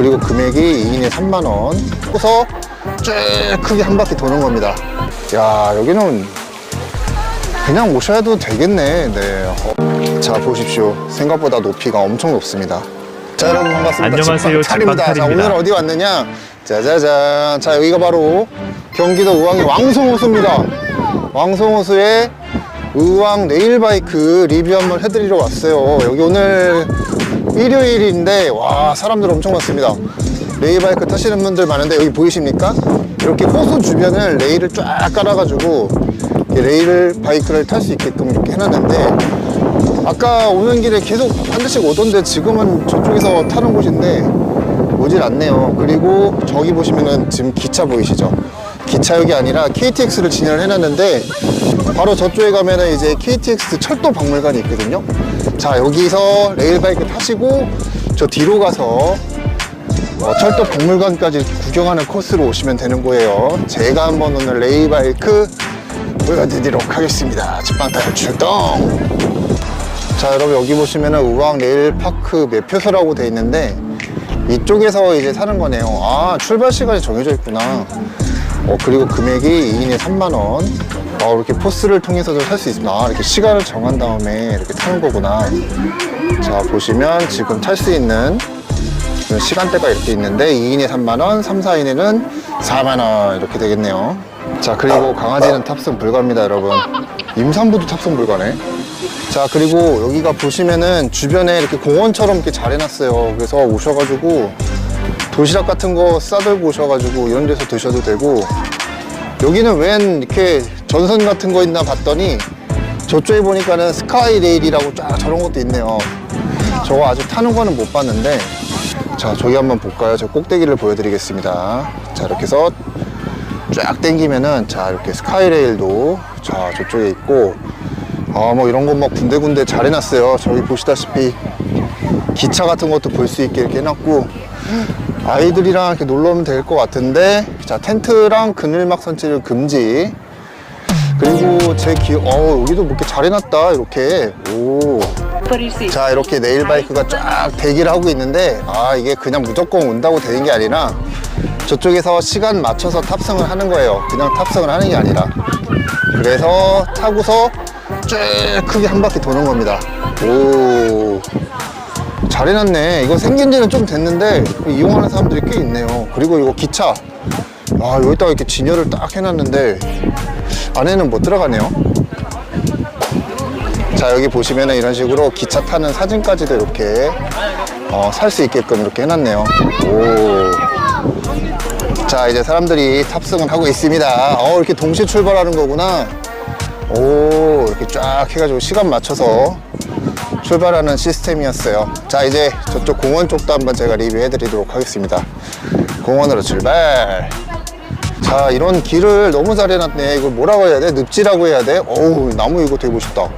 그리고 금액이 2인에 3만원. 그래서 쭉 크게 한 바퀴 도는 겁니다. 야, 여기는 그냥 오셔도 되겠네. 네. 어, 자, 보십시오. 생각보다 높이가 엄청 높습니다. 자, 여러분 반갑습니다. 안녕하세요, 집방탈입니다. 자. 오늘 어디 왔느냐? 짜자잔. 자, 여기가 바로 경기도 의왕의 왕송호수입니다. 왕송호수에 의왕 레일바이크 리뷰 한번 해드리러 왔어요. 여기 오늘 일요일인데, 와, 사람들 엄청 많습니다. 레일바이크 타시는 분들 많은데, 여기 보이십니까? 이렇게 호수 주변을 레일을 쫙 깔아가지고, 레일 바이크를 탈 수 있게끔 이렇게 해놨는데, 아까 오는 길에 계속 한 대씩 오던데 지금은 저쪽에서 타는 곳인데 오질 않네요. 그리고 저기 보시면은 지금 기차 보이시죠? 기차역이 아니라 KTX를 진열을 해놨는데 바로 저쪽에 가면은 이제 KTX 철도 박물관이 있거든요. 자, 여기서 레일바이크 타시고 저 뒤로 가서 어, 철도 박물관까지 구경하는 코스로 오시면 되는 거예요. 제가 한번 오늘 레일바이크 보여드리도록 하겠습니다. 집방탈 출동! 자 여러분 여기 보시면은 우왕 레일파크 매표소라고 돼 있는데 이쪽에서 이제 사는 거네요 아 출발 시간이 정해져 있구나 어 그리고 금액이 2인에 3만 원. 어 이렇게 포스를 통해서도 살 수 있습니다. 아 이렇게 시간을 정한 다음에 이렇게 타는 거구나. 자 보시면 지금 탈 수 있는 시간대가 이렇게 있는데 2인에 3만원 3, 4인에는 4만원 이렇게 되겠네요. 자 그리고 강아지는 탑승 불가입니다 여러분. 임산부도 탑승 불가네. 자 그리고 여기가 보시면은 주변에 이렇게 공원처럼 이렇게 잘 해놨어요. 그래서 오셔가지고 도시락 같은 거 싸들고 오셔가지고 이런 데서 드셔도 되고 여기는 웬 이렇게 전선 같은 거 있나 봤더니 저쪽에 보니까는 스카이 레일이라고 쫙 저런 것도 있네요. 저거 아직 타는 거는 못 봤는데 자 저기 한번 볼까요? 저 꼭대기를 보여드리겠습니다. 자 이렇게 해서 쫙 당기면은 자 이렇게 스카이레일도 자 저쪽에 있고 아 뭐 이런 거뭐 군데군데 잘 해놨어요. 저기 보시다시피 기차 같은 것도 볼 수 있게 이렇게 해놨고 아이들이랑 이렇게 놀러 오면 될 것 같은데 자 텐트랑 그늘막 설치를 금지. 그리고 제 기억 어 여기도 뭐 이렇게 잘 해놨다 이렇게. 오. 자 이렇게 네일 바이크가 쫙 대기를 하고 있는데 아 이게 그냥 무조건 온다고 되는 게 아니라 저쪽에서 시간 맞춰서 탑승을 하는 거예요. 그냥 탑승을 하는 게 아니라. 그래서 타고서 쭉 크게 한 바퀴 도는 겁니다. 오 잘 해놨네. 이거 생긴 지는 좀 됐는데 이용하는 사람들이 꽤 있네요. 그리고 이거 기차. 아 여기다가 이렇게 진열을 딱 해놨는데 안에는 못 들어가네요. 자 여기 보시면은 이런 식으로 기차 타는 사진까지도 이렇게 어, 살 수 있게끔 이렇게 해놨네요. 오. 자 이제 사람들이 탑승을 하고 있습니다. 어 이렇게 동시에 출발하는 거구나. 오 이렇게 쫙 해가지고 시간 맞춰서 출발하는 시스템이었어요. 자 이제 저쪽 공원 쪽도 한번 제가 리뷰해 드리도록 하겠습니다. 공원으로 출발. 자 이런 길을 너무 잘 해놨네. 이걸 뭐라고 해야 돼? 늪지라고 해야 돼? 어우 나무 이거 되게 멋있다. 야,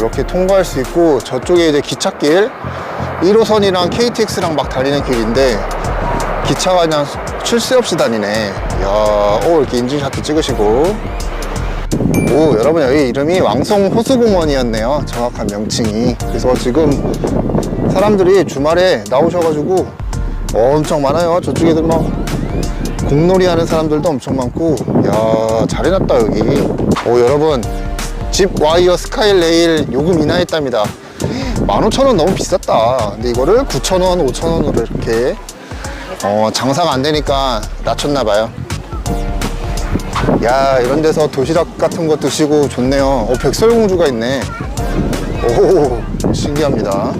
이렇게 통과할 수 있고 저쪽에 이제 기찻길. 1호선이랑 KTX랑 막 다니는 길인데 기차가 그냥 쉴새 없이 다니네. 야, 오 이렇게 인증샷도 찍으시고 오 여러분 여기 이름이 왕송 호수공원이었네요. 정확한 명칭이. 그래서 지금 사람들이 주말에 나오셔가지고 엄청 많아요. 저쪽에 막 공놀이 하는 사람들도 엄청 많고. 야 잘해놨다 여기. 오 여러분 집 와이어 스카이레일 요금 인하했답니다. 15,000원 너무 비쌌다. 근데 이거를 9,000원 5,000원으로 이렇게 어, 장사가 안 되니까 낮췄나 봐요 야 이런 데서 도시락 같은 거 드시고 좋네요. 어 백설공주가 있네. 오 신기합니다.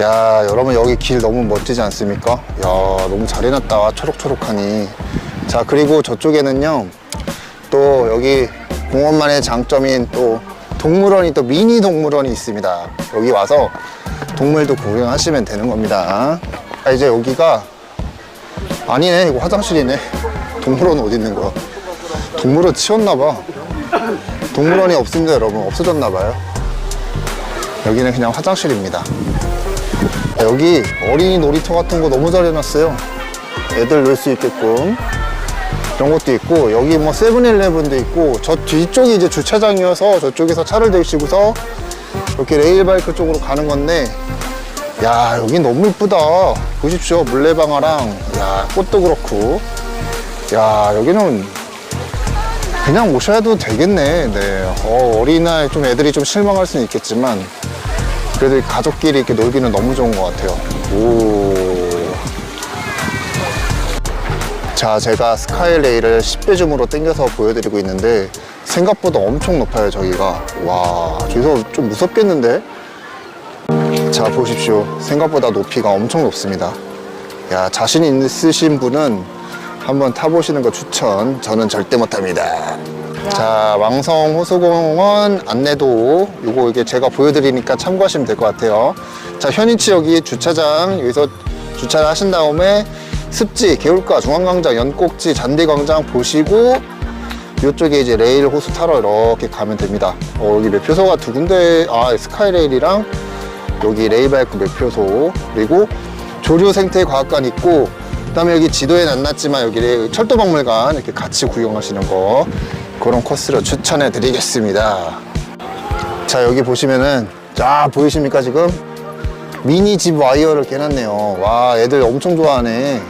야 여러분 여기 길 너무 멋지지 않습니까? 야 너무 잘 해놨다. 초록초록하니. 자 그리고 저쪽에는요 또 여기 공원만의 장점인 또 동물원이 또 미니 동물원이 있습니다. 여기 와서 동물도 구경하시면 되는 겁니다. 아, 이제 여기가 아니네. 이거 화장실이네. 동물원 어디 있는 거야 동물원 치웠나봐. 동물원이 없습니다 여러분. 없어졌나봐요. 여기는 그냥 화장실입니다. 여기 어린이 놀이터 같은 거 너무 잘 해놨어요. 애들 놀 수 있게끔. 이런 것도 있고 여기 뭐 세븐일레븐도 있고 저 뒤쪽이 이제 주차장이어서 저쪽에서 차를 대시고서 이렇게 레일바이크 쪽으로 가는 건데 야 여기 너무 이쁘다. 보십시오. 물레방아랑 야 꽃도 그렇고. 야 여기는 그냥 오셔도 되겠네. 네. 어, 어린이날 좀 애들이 좀 실망할 수는 있겠지만 그래도 이 가족끼리 이렇게 놀기는 너무 좋은 것 같아요. 오. 자 제가 스카이레일을 10배 줌으로 당겨서 보여드리고 있는데 생각보다 엄청 높아요 저기가. 와 저기서 좀 무섭겠는데? 자 보십시오. 생각보다 높이가 엄청 높습니다. 야 자신 있으신 분은 한번 타보시는 거 추천 저는 절대 못합니다. 자 왕성 호수공원 안내도 요거 이게 제가 보여드리니까 참고하시면 될 것 같아요. 자 현인치 여기 주차장 여기서 주차를 하신 다음에 습지 개울가 중앙광장 연꼭지 잔디광장 보시고 이쪽에 이제 레일 호수 타러 이렇게 가면 됩니다. 어, 여기 매표소가 두 군데 아 스카이레일이랑 여기 레이바이크 매표소 그리고 조류 생태 과학관 있고 그다음에 여기 지도에는 안 났지만 여기 레- 철도박물관 이렇게 같이 구경하시는 거 그런 코스로 추천해 드리겠습니다. 자 여기 보시면은 자 보이십니까 지금? 미니 집 와이어를 개놨네요. 와 애들 엄청 좋아하네.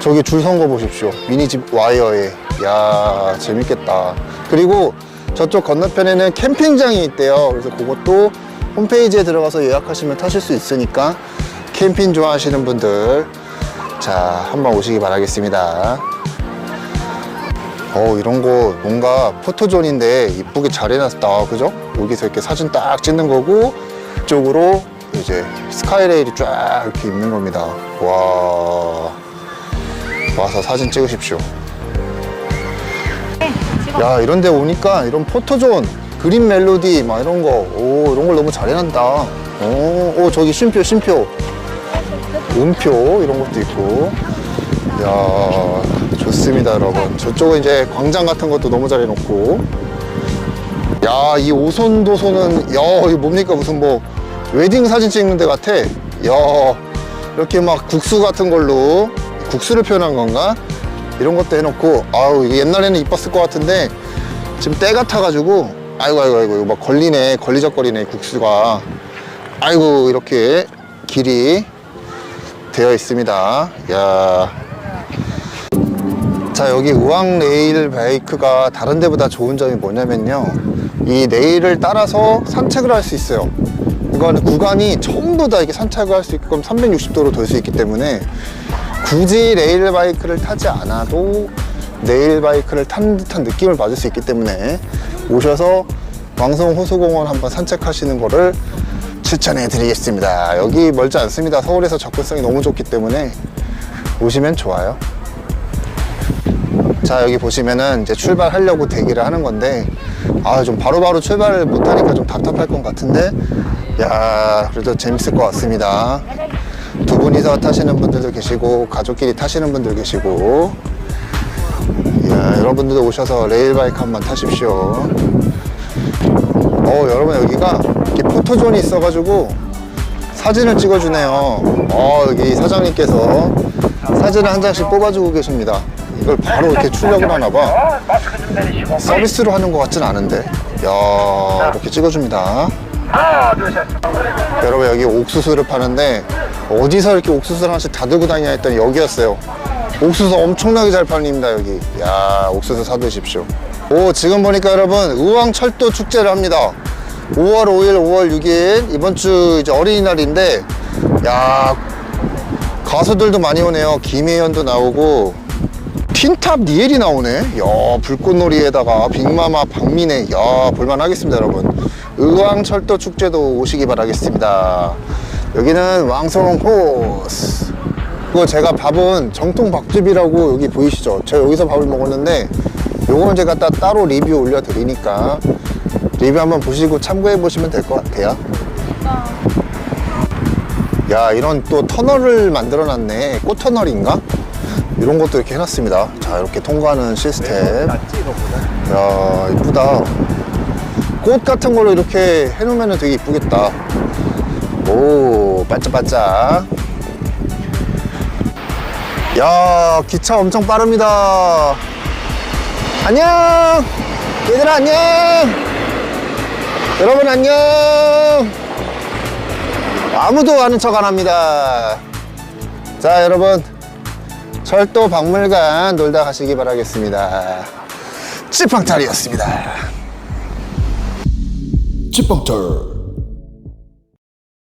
저기 줄 선 거 보십시오. 미니 집 와이어에. 야 재밌겠다. 그리고 저쪽 건너편에는 캠핑장이 있대요. 그래서 그것도 홈페이지에 들어가서 예약하시면 타실 수 있으니까 캠핑 좋아하시는 분들 자 한번 오시기 바라겠습니다. 어 이런 거 뭔가 포토존인데 이쁘게 잘 해놨다. 그죠? 여기서 이렇게 사진 딱 찍는 거고 이쪽으로 이제 스카이레일이 쫙 이렇게 있는 겁니다. 와. 와서 사진 찍으십시오. 야 이런 데 오니까 이런 포토존 그린 멜로디 막 이런 거오 이런 걸 너무 잘 해놨다. 오, 오 저기 쉼표 쉼표 음표 이런 것도 있고. 야 좋습니다 여러분. 저쪽은 이제 광장 같은 것도 너무 잘 해놓고. 야 이 오손도손은 야 이거 뭡니까 무슨 뭐 웨딩 사진 찍는 데 같아? 야 이렇게 막 국수 같은 걸로 국수를 표현한 건가? 이런 것도 해놓고. 아우 옛날에는 이뻤을 것 같은데 지금 때 같아가지고 아이고 아이고 아이고 이거 막 걸리네. 걸리적거리네 국수가. 아이고 이렇게 길이 되어 있습니다. 야. 자 여기 우왕 레일 바이크가 다른 데보다 좋은 점이 뭐냐면요. 이 레일을 따라서 산책을 할 수 있어요. 이거는 구간이 전부 다 이렇게 산책을 할 수 있게끔 360도로 돌 수 있기 때문에 굳이 레일 바이크를 타지 않아도 레일 바이크를 탄 듯한 느낌을 받을 수 있기 때문에 오셔서 왕성 호수공원 한번 산책하시는 거를 추천해 드리겠습니다. 여기 멀지 않습니다. 서울에서 접근성이 너무 좋기 때문에 오시면 좋아요. 자 여기 보시면은 이제 출발하려고 대기를 하는 건데 아 좀 바로바로 출발을 못하니까 좀 답답할 것 같은데 야 그래도 재밌을 것 같습니다. 두 분이서 타시는 분들도 계시고 가족끼리 타시는 분들 계시고 야 여러분들도 오셔서 레일바이크 한번 타십시오. 어 여러분 여기가 이렇게 포토존이 있어가지고 사진을 찍어주네요. 어 여기 사장님께서 사진을 한 장씩 뽑아주고 계십니다. 이걸 바로 이렇게 출력을 하나봐. 서비스로 하는 것 같진 않은데. 야 이렇게 찍어줍니다. 여러분 여기 옥수수를 파는데 어디서 이렇게 옥수수를 하나씩 다 들고 다니냐 했더니 여기였어요. 옥수수 엄청나게 잘 팔립니다 여기. 야 옥수수 사드십시오. 오 지금 보니까 여러분 의왕철도 축제를 합니다 5월 5일 5월 6일 이번 주 이제 어린이날인데 야 가수들도 많이 오네요 김혜연도 나오고 틴탑 니엘이 나오네. 야, 불꽃놀이에다가 빅마마 박민혜. 야, 볼만하겠습니다, 여러분. 의왕철도 축제도 오시기 바라겠습니다. 여기는 왕성홍 호스. 그거 제가 밥은 정통 밥집이라고 여기 보이시죠? 제가 여기서 밥을 먹었는데 요거는 제가 따, 따로 리뷰 올려드리니까 리뷰 한번 보시고 참고해 보시면 될 것 같아요. 야, 이런 또 터널을 만들어 놨네. 꽃터널인가? 이런 것도 이렇게 해놨습니다. 자, 이렇게 통과하는 시스템. 야, 이쁘다. 꽃 같은 걸로 이렇게 해놓으면 되게 이쁘겠다. 오, 반짝반짝. 야, 기차 엄청 빠릅니다. 안녕! 얘들아, 안녕! 여러분, 안녕! 아무도 아는 척 안 합니다. 자, 여러분. 철도 박물관 놀다 가시기 바라겠습니다. 찌팡탈이었습니다. 찌빵털